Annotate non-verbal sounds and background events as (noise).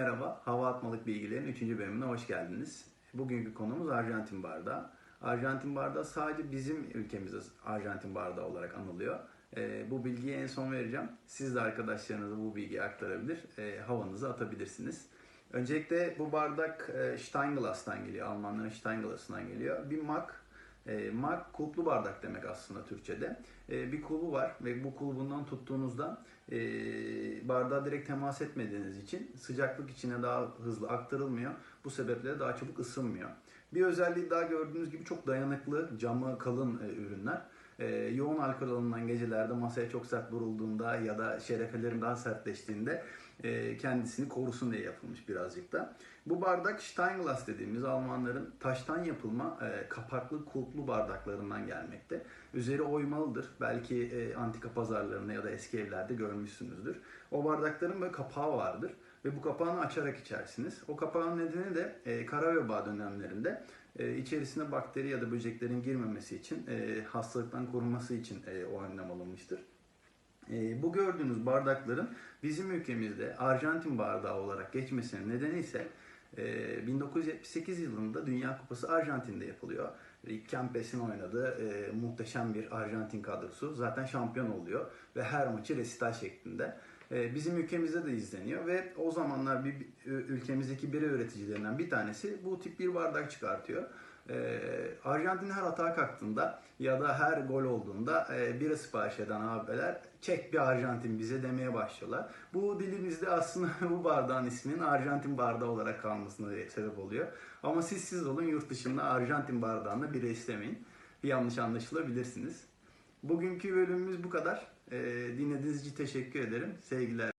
merhaba. Hava atmalık bilgilerin 3. bölümüne hoş geldiniz. Bugünkü konumuz Arjantin bardağı. Arjantin bardağı sadece bizim ülkemizde Arjantin bardağı olarak anılıyor. Ee, bu bilgiyi en son vereceğim. Siz de arkadaşlarınıza bu bilgiyi aktarabilir, e, havanızı atabilirsiniz. Öncelikle bu bardak e, Steinglass'tan geliyor. Almanların Steinglass'ından geliyor. Bir mak e, mark kulplu bardak demek aslında Türkçe'de. E, bir kulbu var ve bu kulbundan tuttuğunuzda e, bardağa direkt temas etmediğiniz için sıcaklık içine daha hızlı aktarılmıyor. Bu sebeple daha çabuk ısınmıyor. Bir özelliği daha gördüğünüz gibi çok dayanıklı, camı kalın e, ürünler. E, yoğun alkol alınan gecelerde masaya çok sert vurulduğunda ya da şerefelerin daha sertleştiğinde e, kendisini korusun diye yapılmış birazcık da. Bu bardak Steinglass dediğimiz Almanların taştan yapılma e, kapaklı kulplu bardaklarından gelmekte. Üzeri oymalıdır. Belki e, antika pazarlarında ya da eski evlerde görmüşsünüzdür. O bardakların böyle kapağı vardır ve bu kapağını açarak içersiniz. O kapağın nedeni de e, kara veba dönemlerinde e, içerisine bakteri ya da böceklerin girmemesi için, e, hastalıktan korunması için e, o önlem alınmıştır. E, bu gördüğünüz bardakların bizim ülkemizde Arjantin bardağı olarak geçmesinin nedeni ise e, 1978 yılında Dünya Kupası Arjantin'de yapılıyor. Rick Kempes'in oynadığı e, muhteşem bir Arjantin kadrosu zaten şampiyon oluyor ve her maçı resital şeklinde. E, bizim ülkemizde de izleniyor ve o zamanlar bir, ülkemizdeki bira üreticilerinden bir tanesi bu tip bir bardak çıkartıyor. Ee, Arjantin her hata kalktığında ya da her gol olduğunda e, bira sipariş eden abiler çek bir Arjantin bize demeye başlıyorlar. Bu dilimizde aslında (laughs) bu bardağın isminin Arjantin bardağı olarak kalmasına sebep oluyor. Ama siz siz olun yurt dışında Arjantin bardağında bira istemeyin. Bir yanlış anlaşılabilirsiniz. Bugünkü bölümümüz bu kadar. Ee, dinlediğiniz için teşekkür ederim. Sevgiler.